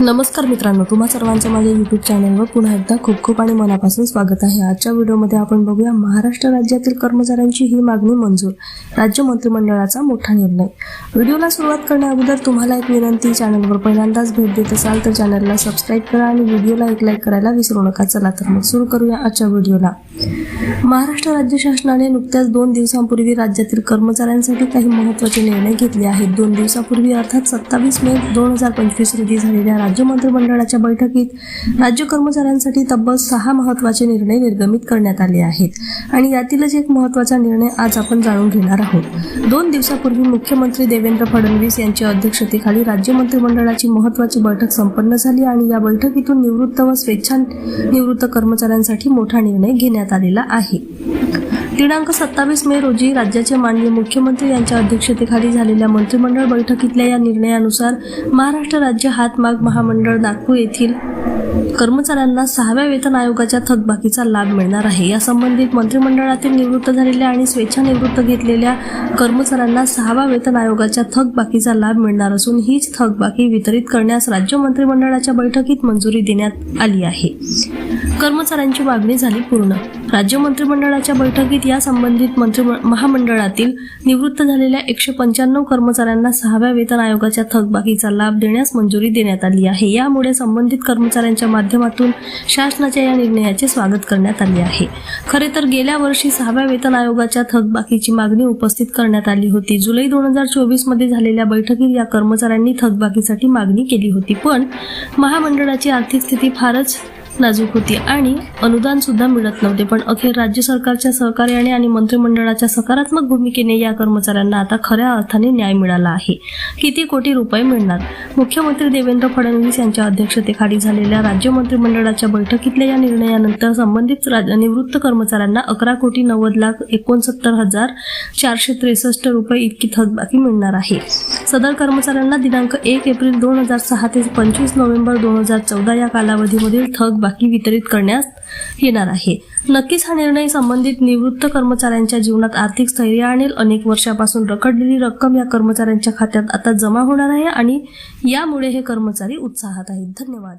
नमस्कार मित्रांनो तुम्हा सर्वांचं माझ्या यूट्यूब चॅनलवर पुन्हा एकदा खूप खूप आणि मनापासून स्वागत आहे. आजच्या व्हिडिओमध्ये आपण बघूया महाराष्ट्र राज्यातील कर्मचाऱ्यांची ही मागणी मंजूर राज्य मंत्रिमंडळाचा मोठा निर्णय. व्हिडिओला सुरुवात करण्या अगोदर तुम्हाला एक विनंती चॅनलवर पहिल्यांदाच भेट देत असाल तर चॅनलला सबस्क्राईब करा आणि व्हिडिओला एक लाईक करायला विसरू नका. चला तर मग सुरू करूया आजच्या व्हिडिओला. महाराष्ट्र राज्य शासनाने नुकत्याच दोन दिवसांपूर्वी राज्यातील कर्मचाऱ्यांसाठी काही महत्त्वाचे निर्णय घेतले आहेत. दोन दिवसापूर्वी अर्थात सत्तावीस मे दोन हजार पंचवीस रोजी झालेल्या राज्य मंत्रिमंडळाच्या बैठकीत राज्य कर्मचाऱ्यांसाठी तब्बल सहा महत्त्वाचे निर्णय निर्गमित करण्यात आले आहेत. आणि यातीलच एक महत्त्वाचा निर्णय आज आपण जाणून घेणार आहोत. दोन दिवसापूर्वी मुख्यमंत्री देवेंद्र फडणवीस यांच्या अध्यक्षतेखाली राज्य मंत्रिमंडळाची महत्त्वाची बैठक संपन्न झाली आणि या बैठकीतून निवृत्त व स्वेच्छा निवृत्त कर्मचाऱ्यांसाठी मोठा निर्णय घेण्यात आलेला आहे. दिनांक सत्तावीस मे रोजी राज्याचे माननीय मुख्यमंत्री यांच्या अध्यक्षतेखाली झालेल्या मंत्रिमंडळ बैठकीतल्या या निर्णयानुसार महाराष्ट्र राज्य हातमाग महामंडळ नागपूर येथील कर्मचाऱ्यांना सहाव्या वेतन आयोगाच्या थकबाकीचा लाभ मिळणार आहे. या संबंधित मंत्रिमंडळातील निवृत्त झालेल्या आणि स्वेच्छानिवृत्त घेतलेल्या कर्मचाऱ्यांना सहावा वेतन आयोगाच्या थकबाकीचा लाभ मिळणार असून हीच थकबाकी वितरित करण्यास राज्य मंत्रिमंडळाच्या बैठकीत मंजुरी देण्यात आली आहे. कर्मचाऱ्यांची मागणी झाली पूर्ण. राज्य मंत्रिमंडळाच्या बैठकीत या संबंधित मंत्री महामंडळातील निवृत्त झालेल्या एकशे पंच्याण्णव कर्मचाऱ्यांना सहाव्या वेतन आयोगाच्या थकबाकीचा लाभ देण्यास मंजुरी देण्यात आली आहे. यामुळे संबंधित कर्मचाऱ्यांच्या माध्यमातून शासनाच्या या निर्णयाचे स्वागत करण्यात आले आहे. खरे तर गेल्या वर्षी सहाव्या वेतन आयोगाच्या थकबाकीची मागणी उपस्थित करण्यात आली होती. जुलै दोन हजार चोवीसमध्ये झालेल्या बैठकीत या कर्मचाऱ्यांनी थकबाकीसाठी मागणी केली होती. पण महामंडळाची आर्थिक स्थिती फारच नाजूक होती आणि अनुदान सुद्धा मिळत नव्हते. पण अखेर राज्य सरकारच्या सहकार्याने आणि मंत्रिमंडळाच्या सकारात्मक भूमिकेने या कर्मचाऱ्यांना आता खऱ्या अर्थाने न्याय मिळाला आहे. किती कोटी रुपये मिळणार? मुख्यमंत्री देवेंद्र फडणवीस यांच्या अध्यक्षतेखाली झालेल्या राज्य मंत्रिमंडळाच्या बैठकीतल्या या निर्णयानंतर संबंधित निवृत्त कर्मचाऱ्यांना अकरा कोटी नव्वद लाख एकोणसत्तर हजार चारशे त्रेसष्ट रुपये इतकी थकबाकी मिळणार आहे. सदर कर्मचाऱ्यांना दिनांक एक एप्रिल दोन हजार सहा ते पंचवीस नोव्हेंबर दोन हजार चौदा या कालावधीमधील थकबाकी वितरित करण्यात येणार आहे. नक्कीच हा निर्णय संबंधित निवृत्त कर्मचाऱ्यांच्या जीवनात आर्थिक स्थैर्य आणेल. अनेक वर्षापासून रखडलेली रक्कम या कर्मचाऱ्यांच्या खात्यात आता जमा होणार आहे आणि यामुळे हे कर्मचारी उत्साहात आहेत. धन्यवाद.